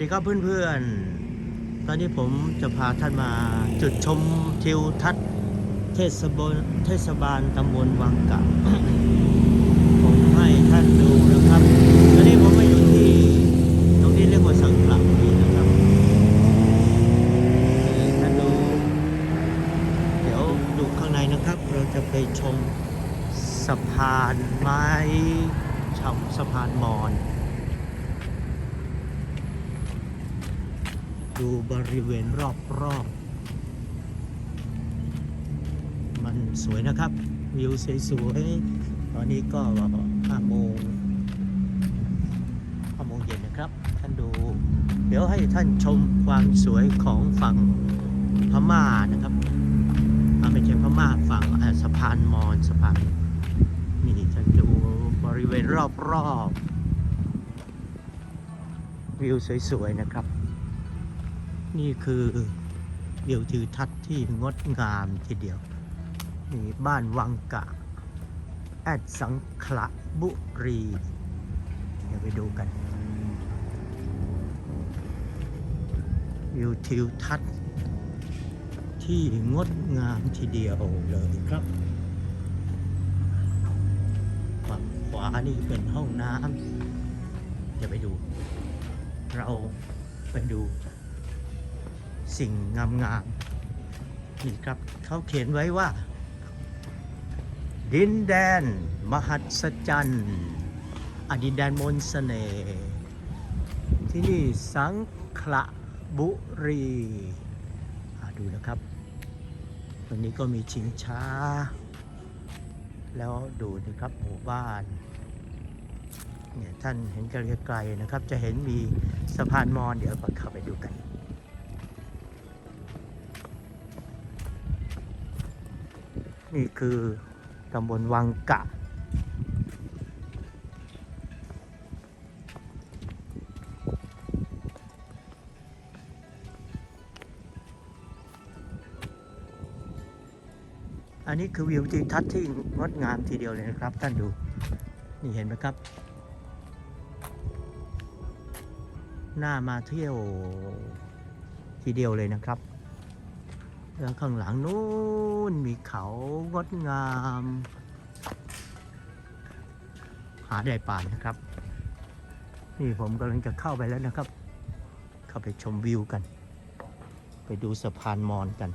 ดีครับเพื่อนๆ ตอนนี้ผมจะพาท่านมาจุดชมทิวทัศน์เทศบาลเทศบาลตำบลวังกะผมให้ท่านดูนะครับ ตอนนี้ผมมาอยู่ที่ตรงนี้เรียกว่าสังขละนี่นะครับท่านดู เดี๋ยวดูข้างในนะครับ เราจะไปชมสะพานไม้ชำสะพานมอญ ดูบริเวณรอบๆ มันสวยนะครับ วิวสวยๆ ตอนนี้ก็5โมง5โมงเย็นนะครับ ท่านดู เดี๋ยวให้ท่านชมความสวยของฝั่งพม่านะครับอ่าไม่ใช่พม่าฝั่งสะพานมอญสะพานนี่ท่านดูบริเวณรอบๆ วิวสวยๆนะครับ นี่คือวิวทิวทัศน์ที่งดงามทีเดียวนี่บ้านวังกะ แอดสังขละบุรี เดี๋ยวไปดูกันวิวทิวทัศน์ที่งดงามทีเดียวเลยครับฝั่งขวานี่เป็นห้องน้ำเดี๋ยวไปดู เราไปดู สิ่งงามๆนี่ครับเขาเขียนไว้ว่า ดินแดน มหัศจรรย์อดินแดนมนต์เสน่ห์ที่นี่สังขละบุรีดูนะครับตรงนี้ก็มีชิงช้า แล้วดูนะครับหมู่บ้านเนี่ยท่านเห็นไกลๆนะครับ จะเห็นมีสะพานมอญเดี๋ยวเราเข้าไปดูกัน นี่คือตำบลวังกะ อันนี้คือวิวทิวทัศน์ที่งดงามทีเดียวเลยนะครับ ท่านดู นี่เห็นไหมครับ หน้ามาเที่ยวทีเดียวเลยนะครับ แล้วข้างหลังนู้นมีเขางดงาม หาได้ป่านนะครับ นี่ผมกำลังจะเข้าไปแล้วนะครับ เข้าไปชมวิวกัน ไปดูสะพานมอญกัน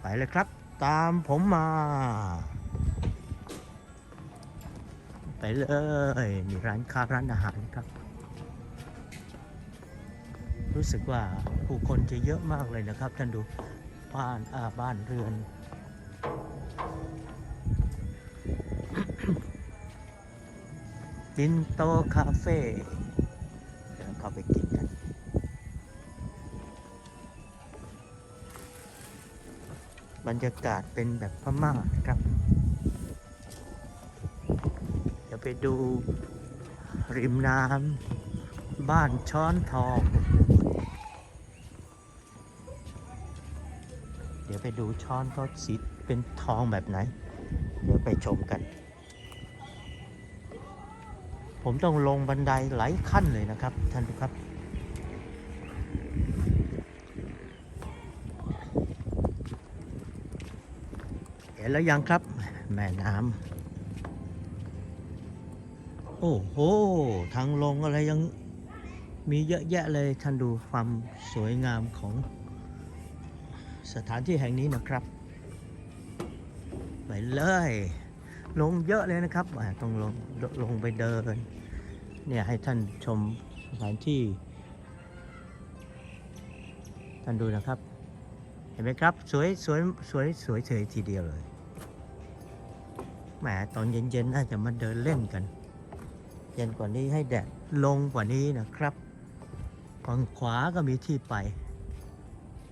ไปเลยครับ ตามผมมา ไปเลย มีร้านค้าร้านอาหารครับ รู้สึกว่าผู้คนจะเยอะมากเลยนะครับ ท่านดูบ้านอาบ้านเรือน จินโตคาเฟ่เดี๋ยวเข้าไปกินกันบรรยากาศเป็นแบบพม่านะครับ เดี๋ยวไปดูริมน้ำบ้านช้อนทอง ยวไปดูช้อนเขาสีเป็นทองแบบไหน เดี๋ยวไปชมกัน ผมต้องลงบันไดหลายขั้นเลยนะครับ ท่านผู้ครับเห็นแล้วยังครับ แม่น้ำโอ้โหทางลงอะไรยังมีเยอะแยะเลยท่านดูความสวยงามของ สถานที่แห่งนี้นะครับ ไปเลย ลงเยอะเลยนะครับต้องลงลลงไปเดิน เนี่ยให้ท่านชมสถานที่ ท่านดูนะครับ เห็นไหมครับ สวยสวยสวยสวยเฉยทีเดียวเลยแหมตอนเย็นๆน่าจะมาเดินเล่นกัน เย็นกว่านี้ให้แดดลงกว่านี้นะครับฝั่งขวาก็มีที่ไป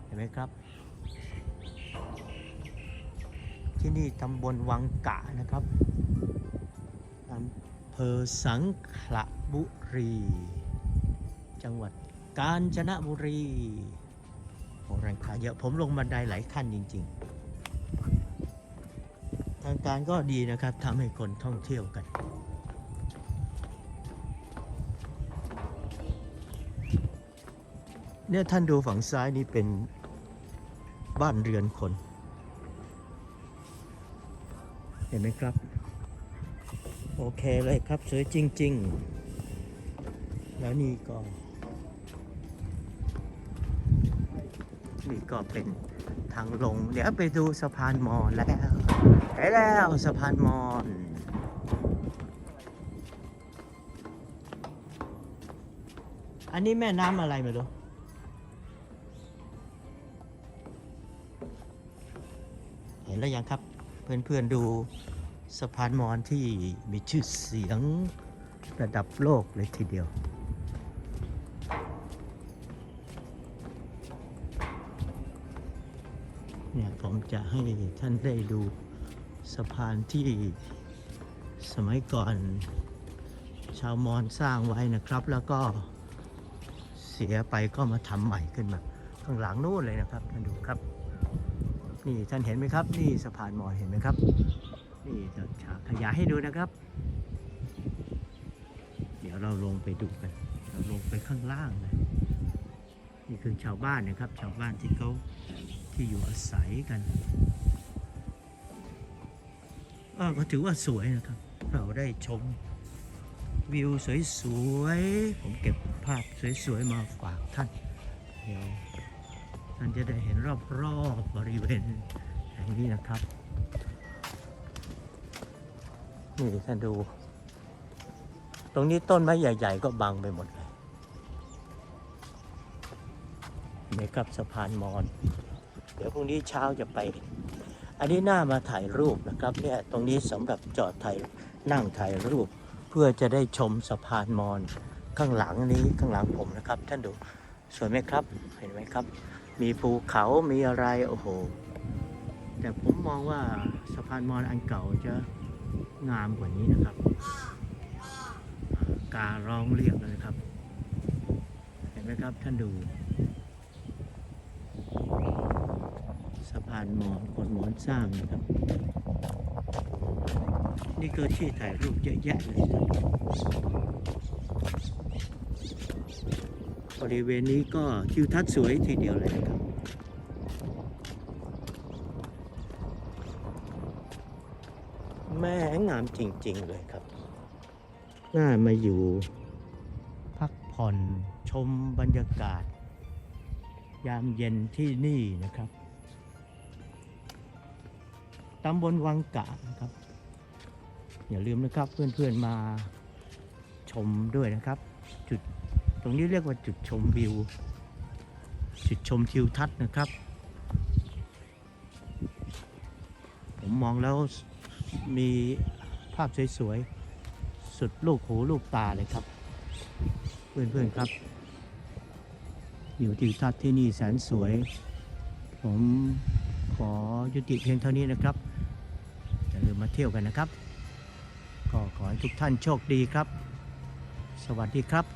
เห็นไหมครับ ที่นี่ตำบลวังกะนะครับอำเภอสังขละบุรี จังหวัดกาญจนบุรีโอ้แรงขาเยอะผมลงบันไดหลายขั้นจริง ๆ ทางการก็ดีนะครับทำให้คนท่องเที่ยวกันเนี่ยท่านดูฝั่งซ้ายนี่เป็นบ้านเรือนคน ห็นไหมครับ โอเคเลยครับสวยจริง ๆ แล้วนี่ก็นี่ก็เป็นทางลง เดี๋ยวไปดูสะพานมอญแล้วไปแล้วสะพานมอญอันนี้แม่น้ำอะไรไม่รู้เห็นแล้วยังครับ เพื่อนๆดูสะพานมอญที่มีชื่อเสียงระดับโลกเลยทีเดียว เนี่ยผมจะให้ท่านได้ดูสะพานที่สมัยก่อนชาวมอญสร้างไว้นะครับ แล้วก็เสียไปก็มาทำใหม่ขึ้นมา ข้างหลังนู่นเลยนะครับท่านดูครับ นี่ท่านเห็นไหมครับ นี่สะพานมอญเห็นไหมครับ นี่จะฉากขยายให้ดูนะครับ เดี๋ยวเราลงไปดูกัน เราลงไปข้างล่างเลยนี่คือชาวบ้านนะครับ ชาวบ้านที่เขาที่อยู่อาศัยกันก็ถือว่าสวยนะครับ เราได้ชมวิวสวยๆ ผมเก็บภาพสวยๆ มาฝากท่านเดี๋ยว ท่านจะได้เห็นรอบๆบริเวณแห่งนี้นะครับ นี่ท่านดู ตรงนี้ต้นไม้ใหญ่ ๆ ก็บังไปหมดเลยนี่ครับสะพานมอญเดี๋ยวพรุ่งนี้เช้าจะไป อันนี้น่ามาถ่ายรูปนะครับเนี่ยตรงนี้สำหรับจอดถ่ายนั่งถ่ายรูป เพื่อจะได้ชมสะพานมอญข้างหลังนี้ข้างหลังผมนะครับ ท่านดูสวยไหมครับ เห็นไหมครับ มีภูเขามีอะไรโอ้โห แต่ผมมองว่าสะพานมอญอันเก่าจะงามกว่านี้นะครับ การร้องเรียกเลยครับ เห็นไหมครับท่านดู สะพานมอญคนมอญสร้างนะครับ นี่ก็ที่ถ่ายรูปเยอะแยะเลยครับ บริเวณนี้ก็ทิวทัศน์สวยทีเดียวเลยครับ แม่งามจริง ๆ เลยครับ น่ามาอยู่ พักผ่อนชมบรรยากาศ ยามเย็นที่นี่นะครับตำบลวังกะนะครับ อย่าลืมนะครับเพื่อนๆมาชมด้วยนะครับ จุด รงนี้เรียกว่าจุดชมวิว จุดชมทิวทัศน์นะครับ ผมมองแล้วมีภาพสวยๆ สุดลูกหูลูกตาเลยครับ เพื่อนๆครับอยู่ทิวทัศน์ที่นี่แสนสวย ผมขอยุติเพียงเท่านี้นะครับอย่าลืมมาเที่ยวกันนะครับ ก็ขอให้ทุกท่านโชคดีครับ สวัสดีครับ